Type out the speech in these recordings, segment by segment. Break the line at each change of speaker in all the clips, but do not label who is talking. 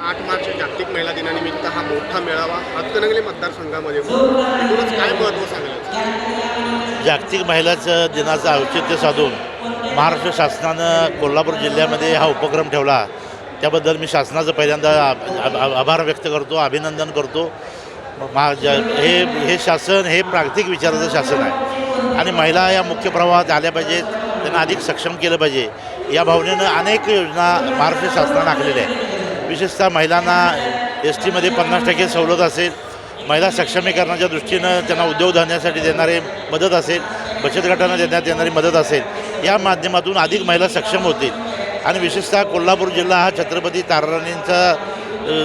आठ मार्च जागतिक महिला दिनानिमित्त हा मोठा मेळावा हातकणंगले मतदारसंघामध्ये एकूणच काय महत्त्व सांगायचं
जागतिक महिलाचं दिनाचं औचित्य साधून महाराष्ट्र शासनानं कोल्हापूर जिल्ह्यामध्ये हा उपक्रम ठेवला. त्याबद्दल मी शासनाचं पहिल्यांदा आभार व्यक्त करतो अभिनंदन करतो. मा ज- हे हे शासन हे प्रागतिक विचाराचं शासन आहे. आणि महिला या मुख्य प्रवाहात आल्या पाहिजेत त्यांना अधिक सक्षम केलं पाहिजे. या भावनेनं अनेक योजना महाराष्ट्र शासनानं आखलेल्या आहेत. विशेषतः महिलांना एस टीमध्ये पन्नास टक्के सवलत असेल महिला सक्षमीकरणाच्या दृष्टीनं त्यांना उद्योग धरण्यासाठी देणारी मदत असेल बचत गटांना देण्यात येणारी मदत असेल या माध्यमातून अधिक महिला सक्षम होतील. आणि विशेषतः कोल्हापूर जिल्हा हा छत्रपती ताराराणींचा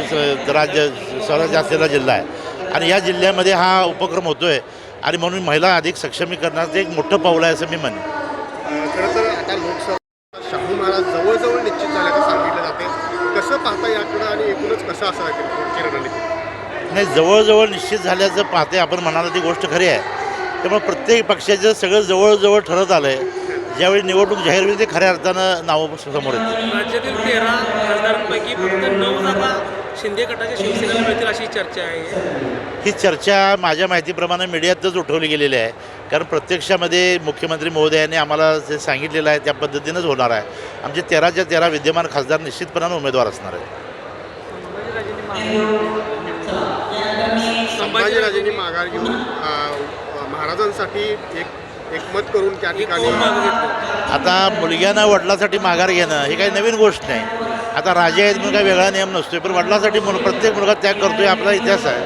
स- राज्य स्वराज्य असलेला जिल्हा आहे. आणि या जिल्ह्यामध्ये हा उपक्रम होतो आहे आणि म्हणून महिला अधिक सक्षमीकरणाचं एक मोठं पाऊल आहे असं मी म्हणेन.
खरं तर आता लोकसभा शाहू महाराज जवळजवळ निश्चित झाल्याचं सांगितलं जाते कसं पाहता याकडं आणि एकूणच कसं पुढची रणनीती?
नाही जवळजवळ निश्चित झाल्याचं पाहते आपण म्हणाला ती गोष्ट खरी आहे. त्यामुळे प्रत्येक पक्षाचं सगळं जवळजवळ ठरत आलं आहे ज्यावेळी निवडणूक जाहीर होईल ते खऱ्या अर्थानं नावं समोर येतील
राज्यातील तेरा खासदारांपैकी फक्त शिंदे गटाच्या शिवसेनेला मिळतील अशी चर्चा आहे.
ही चर्चा माझ्या माहितीप्रमाणे मीडियातच उठवली गेलेली आहे. कारण प्रत्यक्षामध्ये मुख्यमंत्री महोदयांनी आम्हाला जे सांगितलेलं आहे त्या पद्धतीनंच होणार आहे. आमचे तेराच्या तेरा विद्यमान खासदार निश्चितपणाने उमेदवार असणार आहेत.
संभाजीराजेंनी माघार घेऊन महाराजांसाठी एक एकमत करून त्या ठिकाणी
आता मुलग्यानं वडिलासाठी माघार घेणं ही काही नवीन गोष्ट नाही. आता राजे आहेत म्हणून काही वेगळा नियम नसतो पण वडिलांसाठी मुल प्रत्येक मुलगा त्याग करतो आहे आपला इतिहास आहे.